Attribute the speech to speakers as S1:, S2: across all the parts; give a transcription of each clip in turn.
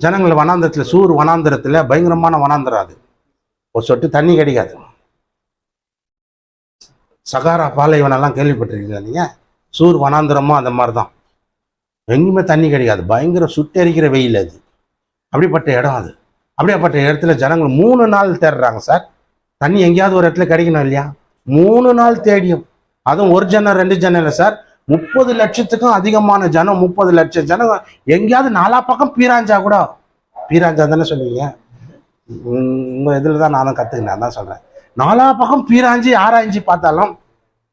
S1: ஜனங்கள் வனாந்திரத்தில் சூர் வனாந்திரத்தில் பயங்கரமான வனாந்திரம் அது. ஒரு சொட்டு தண்ணி கிடைக்காது. சகாரா பாலைவனெல்லாம் கேள்விப்பட்டிருக்கீங்களா நீங்கள் சூர் வனாந்திரமும் அந்த மாதிரி தான் எங்கேயுமே தண்ணி கிடைக்காது. பயங்கர சுட்டெரிக்கிற வெயில் அது. அப்படிப்பட்ட இடம் அது. அப்படியாப்பட்ட இடத்துல ஜனங்கள் மூணு நாள் தேடுறாங்க சார். தண்ணி எங்கேயாவது ஒரு இடத்துல கிடைக்கணும் இல்லையா? மூணு நாள் தேடியும். அதுவும் ஒரு ஜனம் ரெண்டு ஜனம் இல்லை சார்? முப்பது லட்சத்துக்கும் அதிகமான ஜனம் முப்பது லட்சம் ஜனம் எங்கேயாவது நாலா பக்கம் பீராஞ்சா கூட பீராஞ்சா தானே சொல்லுவீங்க உங்கள் இதில் தான் நானும் கற்றுக்கினேன் தான் சொல்கிறேன் நாலா பக்கம் பீராஞ்சி ஆராய்ஞ்சி பார்த்தாலும்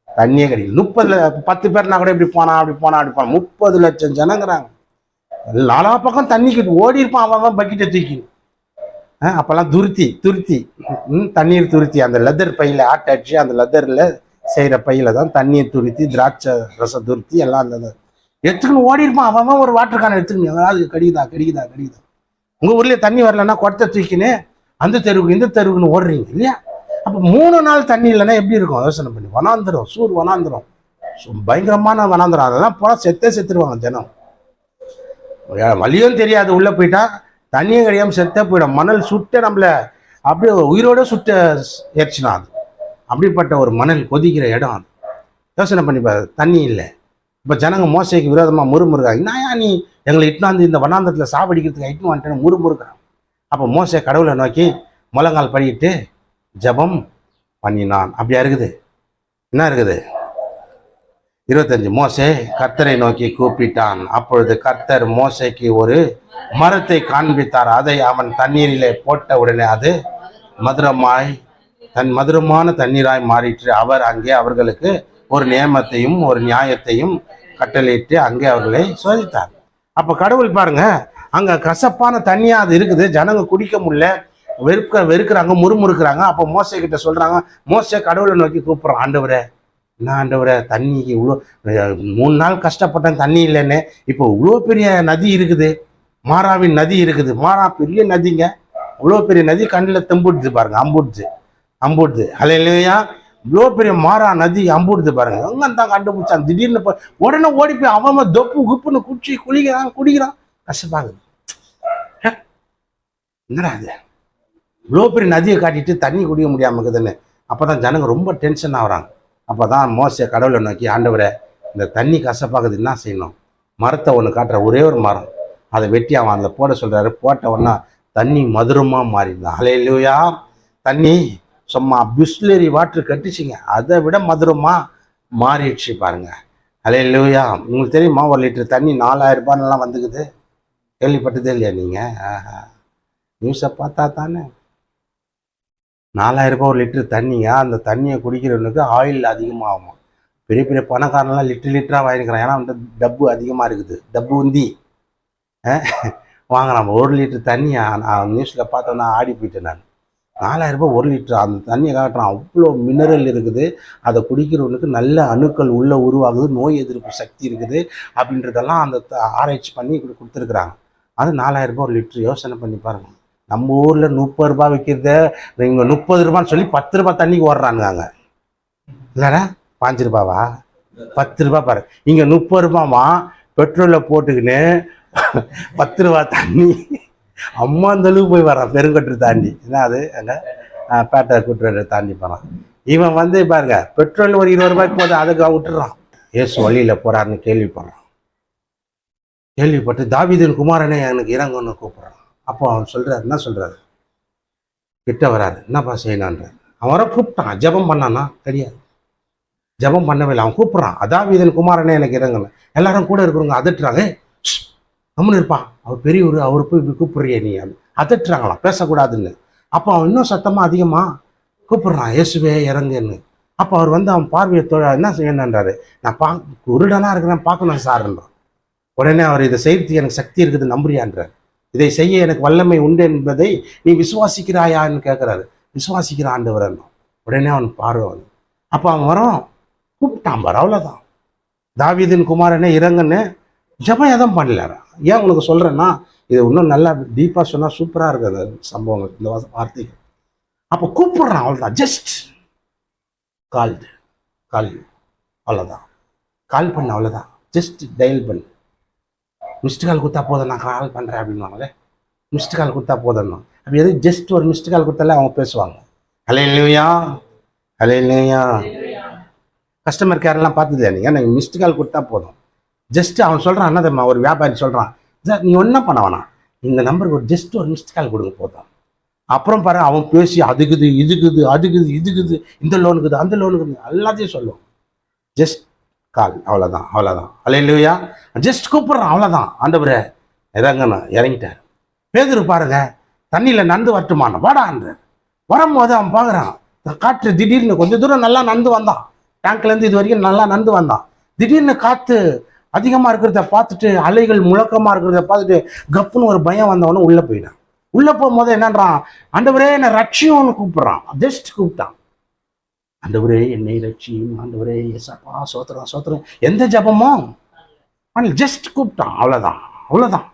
S1: தண்ணியே கிடையாது. முப்பது பத்து பேர்னா கூட இப்படி போனா அப்படி போனா அப்படி போனா முப்பது லட்சம் ஜனங்கிறாங்க. நாலா பக்கம் தண்ணி கிட்ட ஓடி இருப்பான் அவன் பக்கெட்டை தூக்கி. ஆ, துருத்தி துருத்தி. ம், தண்ணீர் துருத்தி. அந்த லெதர் பையில் ஆட்டை அடிச்சு அந்த லெதரில் செய்கிற பையில தான் தண்ணியை துருத்தி திராட்சை ரசம் துருத்தி எல்லாம் அந்த எடுத்துக்கணும் ஓடி இருப்பான் அவன் அவன் ஒரு வாட்டர் கேன் எடுத்துக்கணும் எதாவது கடிக்குதா கடிக்குதா கடிக்குதா. உங்கள் ஊர்லேயே தண்ணி வரலன்னா குடத்தை தூக்கின்னு அந்த தெருவுக்கு இந்த தெருவுக்குன்னு ஓடுறீங்க இல்லையா? அப்போ மூணு நாள் தண்ணி இல்லைன்னா எப்படி இருக்கும்? யோசனை பண்ணி. வனாந்திரம் சூர் வனாந்திரம். பயங்கரமான வனாந்திரம். அதெல்லாம் போனால் செத்தே செத்துருவாங்க தினம். வழியும் வலியும் தெரியாது. உள்ளே போயிட்டா தண்ணியும் கிடையாமல் செத்தே போயிடும். மணல் சுட்ட நம்மள அப்படியே உயிரோட சுட்ட எரிச்சினா அது. அப்படிப்பட்ட ஒரு மணல் கொதிக்கிற இடம் அது. யோசனை பண்ணிப்பாரு தண்ணி இல்லை. இப்போ ஜனங்க மோசைக்கு விரோதமாக முறுமுறுக்காங்க. நான் நீ எங்களை இட்டுனாந்து இந்த வண்ணாந்தத்தில் சாவடிக்கிறதுக்கு இட்டுன்னு வந்துட்டேன்னு முறுமுறுக்கிறான்? அப்போ மோசை கடவுளை நோக்கி முழங்கால் படிக்கிட்டு ஜெபம் பண்ணினான். அப்படியா இருக்குது? என்ன இருக்குது? இருபத்தஞ்சு மோசே கர்த்தரை நோக்கி கூப்பிட்டான். அப்பொழுது கர்த்தர் மோசைக்கு ஒரு மரத்தை காண்பித்தார். அதை அவன் தண்ணீரிலே போட்ட உடனே அது மதுரமாய் தன் மதுரமான தண்ணீராய் மாறிற்று. அவர் அங்கே அவர்களுக்கு ஒரு நியமத்தையும் ஒரு நியாயத்தையும் கட்டளையிட்டு அங்கே அவர்களை சோதித்தார். அப்போ கடவுள் பாருங்க அங்கே கசப்பான தண்ணியாக அது இருக்குது. ஜனங்க குடிக்க முடியல. வெறுக்க வெறுக்கிறாங்க முறுமுறுக்கிறாங்க. அப்போ மோசை கிட்ட சொல்கிறாங்க மோசை கடவுளை நோக்கி கூப்பிட்றான் ஆண்டவரே. என்ன ஆண்டவரை தண்ணி இவ்வளோ மூணு நாள் கஷ்டப்பட்டேன் தண்ணி இல்லைன்னு. இப்போ இவ்வளோ பெரிய நதி இருக்குது. மாறாவின் நதி இருக்குது. மாறா பெரிய நதிங்க. இவ்வளோ பெரிய நதி கண்ணில் தெம்புடுது பாருங்க அம்புடுது. அம்புடுது இல்லையா இவ்வளோ பெரிய மாறா நதி அம்புடுது பாருங்க. அங்கே தான் கண்டுபிடிச்சான்? திடீர்னு உடனே ஓடி போய் அவன் அவன் தொப்பு குப்புன்னு குடிச்சு குளிக்கிறான் குடிக்கிறான். கஷ்டப்பாகுது என்னடா இது? இவ்வளோ பெரிய நதியை காட்டிட்டு தண்ணி குடிக்க முடியாமல் இருக்குதுன்னு. அப்பதான் ஜனங்க ரொம்ப டென்ஷன் ஆகுறாங்க. அப்பதான் மோச கடவுளை நோக்கி ஆண்டவரை இந்த தண்ணி கசப்பாக்குது என்ன செய்யணும்? மரத்தை ஒன்று காட்டுற ஒரே ஒரு மரம். அதை வெட்டி அவன் அதில் போட சொல்கிறாரு போட்ட உடனே தண்ணி மதுரமாக மாறிடுதான் அலையிலையா தண்ணி சும்மா பிஸ்லரி வாட்டர் கட்டிச்சிங்க. அதை விட மதுரமாக மாறிடுச்சு பாருங்கள் அலே அலையிலையா உங்களுக்கு தெரியுமா ஒரு லிட்டர் தண்ணி நாலாயிரம் ரூபாய்லாம் வந்துக்குது? கேள்விப்பட்டதே இல்லையா நீங்கள் ஆஹா. நியூஸை பார்த்தா தானே. நாலாயிரம் ரூபாய் ஒரு லிட்டர் தண்ணிங்க அந்த தண்ணியை குடிக்கிறவனுக்கு ஆயில் அதிகமாகும்? பெரிய பெரிய பணக்காரன்லாம் லிட்டர் லிட்டராக வாங்கிக்கிறான் ஏன்னா வந்து டப்பு அதிகமாக இருக்குது. டப்பு உந்தி. வாங்க நம்ம ஒரு லிட்டர் தண்ணியா நான் நியூஸில் பார்த்தோன்னா ஆடி போயிட்டேன் நான். நாலாயிரம் ரூபாய் ஒரு லிட்டர். அந்த தண்ணியை காட்டுறான் அவ்வளோ மினரல் இருக்குது. அதை குடிக்கிறவனுக்கு நல்ல அணுக்கள் உள்ளே உருவாகுது. நோய் எதிர்ப்பு சக்தி இருக்குது. அப்படின்றதெல்லாம் அந்த த- ஆராய்ச்சி பண்ணி இப்படி கொடுத்துருக்குறாங்க. அது நாலாயிரம் ரூபாய் ஒரு லிட்டர். யோசனை பண்ணி பாருங்கள் நம்ம ஊரில் முப்பது ரூபாய் விற்கிறத இங்கே முப்பது ரூபான்னு சொல்லி பத்து ரூபா தண்ணிக்கு ஓடுறானுங்க. இல்லைடா பாஞ்சு ரூபாவா? பத்து ரூபாய் பாரு. இங்கே முப்பது ரூபாமா பெட்ரோலில் போட்டுக்கின்னு பத்து ரூபா தண்ணி அம்மா அந்த அளவுக்கு போய் வரான் பெருங்கட்டு தாண்டி. ஏன்னா அது? அங்கே பேட்டை கூட்டுறதை தாண்டி போகிறான் இவன் வந்து பாருங்க பெட்ரோல் ஒரு இருபது ரூபாய்க்கு போது அதுக்கு விட்டுறான். ஏசு வழியில் போகிறாருன்னு கேள்விப்படுறான். கேள்விப்பட்டு தாவீதின் குமாரனே எனக்கு இறங்குன்னு கூப்பிட்றான். அப்போ அவன் சொல்றாரு என்ன சொல்றாரு? கிட்ட வராரு என்னப்பா செய்யணான்றார் அவன் வர கூப்பிட்டான் ஜெபம் பண்ணானா? கிடையாது ஜெபம் பண்ணவே இல்லை அவன் கூப்பிட்றான். அதாவீதன் குமாரனே எனக்கு இறங்கலை. எல்லாரும் கூட இருக்கிறவங்க அதட்டுறாங்க. கம்முன்னு இருப்பான். அவர் பெரியவர் அவர் போய் இப்படி கூப்பிடுறிய நீ அதட்டுறாங்களா அதட்டுறாங்களாம் பேசக்கூடாதுன்னு. அப்போ அவன் இன்னும் சத்தமாக அதிகமாக கூப்பிடுறான். இயேசுவே இறங்குன்னு. அப்போ அவர் வந்து அவன் பார்வையை தொழ என்ன செய்யணுன்றாரு நான் பா குருடனாக இருக்கிறேன் பார்க்கணும் சார்ன்றான் உடனே அவர் இதை செய்யறதுக்கு எனக்கு சக்தி இருக்குது நம்புறியான்றார். இதை செய்ய எனக்கு வல்லமை உண்டு என்பதை நீ விசுவாசிக்கிறாயான்னு கேட்குறாரு விசுவாசிக்கிற ஆண்டவர் உடனே அவன் பார்வை வந்து அப்போ அவன் வரோம் கூப்பிட்டான் பார் அவ்வளோதான் தாவீதின் குமாரனே இறங்குன்னு. ஜபம் எதுவும் பண்ணலாரா ஏன் உனக்கு சொல்கிறேன்னா இது இன்னும் நல்லா டீப்பாக சொன்னால் சூப்பராக இருக்குது அந்த சம்பவங்கள் இந்த வார்த்தைகள். அப்போ கூப்பிட்றான் அவ்வளோதான் ஜஸ்ட் கால்டு கால் அவ்வளோதான் கால் பண்ண அவ்வளோதான் ஜஸ்ட் டயல் பண்ணு. மிஸ்டு கால் கொடுத்தா போதும் நான் கால் பண்ணுறேன் அப்படின்வாங்களே மிஸ்டு கால் கொடுத்தா போதும் அப்படி எதுவும் ஜஸ்ட் ஒரு மிஸ்டு கால் கொடுத்தாலே அவங்க பேசுவாங்க. ஹலே இல்லையா ஹலே இல்லையா கஸ்டமர் கேர்லாம் பார்த்தது நீங்கள் எனக்கு மிஸ்டு கால் கொடுத்தா போதும். ஜஸ்ட் அவன் சொல்கிறான் என்ன ஒரு வியாபாரி சொல்கிறான் சார் நீ ஒன்றும் பண்ண வேணாம். இந்த நம்பருக்கு ஒரு ஜஸ்ட் ஒரு மிஸ்ட் கால் கொடுங்க போதும். அப்புறம் பாரு அவன் பேசி அதுக்குது இதுக்குது அதுக்குது இதுக்குது இந்த லோனுக்குது அந்த லோனுக்குது எல்லாத்தையும் சொல்லும். ஜஸ்ட் கால் அவ்வளோதான் அவ்வளோதான் அல்ல இல்லையா ஜஸ்ட் கூப்பிட்றான் அவ்வளோதான் ஆண்டவரே இறங்கண்ணா இறங்கிட்டார். பேதுரு பாருங்க தண்ணியில் நந்து வரட்டுமான வாடான்றார் வரும்போது அவன் பார்க்குறான் காற்று திடீர்னு கொஞ்சம் தூரம் நல்லா நந்து வந்தான். டேங்க்லேருந்து இது வரைக்கும் நல்லா நந்து வந்தான். திடீர்னு காற்று அதிகமாக இருக்கிறத பார்த்துட்டு அலைகள் முழக்கமாக இருக்கிறத பார்த்துட்டு கப்புன்னு ஒரு பயம் வந்தவனும் உள்ளே போயிட்டான். உள்ளே போகும்போது என்னன்றான்? ஆண்டவரே என்னை ரட்சியோன்னு கூப்பிட்றான். ஜஸ்ட் கூப்பிட்டான். ஆண்டவரே என்னை ரட்சியும் ஆண்டவரே எசப்பா சோத்திரம் சோத்திரம் எந்த ஜபமும் ஜஸ்ட் கூப்பிட்டான். அவ்வளோதான் அவ்வளோதான்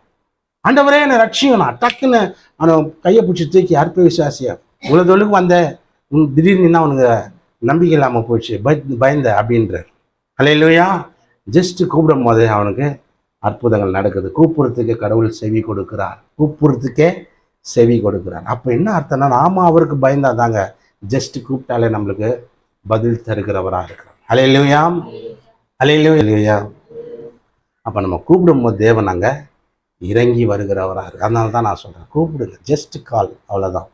S1: ஆண்டவரே என்னை ரட்சியும் நான் டக்குன்னு அவனை கையை பிடிச்சி தூக்கி அற்ப விசுவாசியா? இவ்வளோ தொழுக்கு வந்த திடீர்னு என்ன அவனுக்கு நம்பிக்கை இல்லாமல் போயிடுச்சு பய பயந்த அப்படின்றார். அல்லையா ஜஸ்ட்டு கூப்பிடும் போதே அவனுக்கு அற்புதங்கள் நடக்குது. கூப்பிடுறதுக்கு கடவுள் செவி கொடுக்கிறார். கூப்பிடுறதுக்கே செவி கொடுக்கிறார். அப்போ என்ன அர்த்தம்னா நாம அவருக்கு பயந்தா தாங்க. ஜஸ்ட் கூப்பிட்டாலே நம்மளுக்கு பதில் தருகிறவராக இருக்கிறார். அலையிலுயா அலையிலுயா அப்போ நம்ம கூப்பிடும்போது தேவன் அங்கே இறங்கி வருகிறவராக இருக்கு. அதனால தான் நான் சொல்கிறேன் கூப்பிடுங்க. Just call. அவ்வளோதான்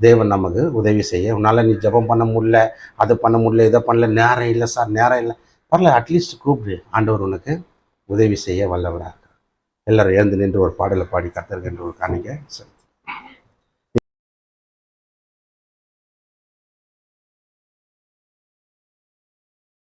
S1: தேவன் நமக்கு உதவி செய்ய. உன்னால் நீ ஜெபம் பண்ண முடியல அது பண்ண முடியல இதை பண்ணல நேரம் இல்லை சார் நேரம் இல்லை. பரவாயில்ல அட்லீஸ்ட் கூப்பிடு. ஆண்டவர் உனக்கு உதவி செய்ய வல்லவராக இருக்கார். எல்லாரும் எழுந்து நின்று ஒரு பாடலை பாடி கத்தருக்கு என்று ஒரு காணிக்க சரி